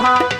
は。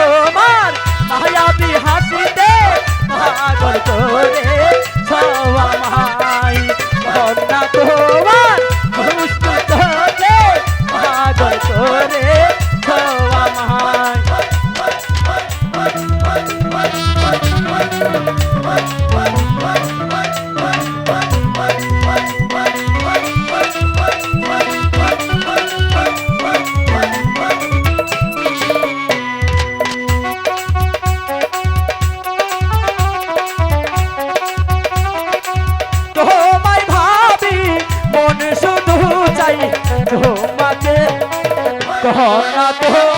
তোমার মায়াবি হাসিতে পাগল করে মাই কন্যা কহনা তোমার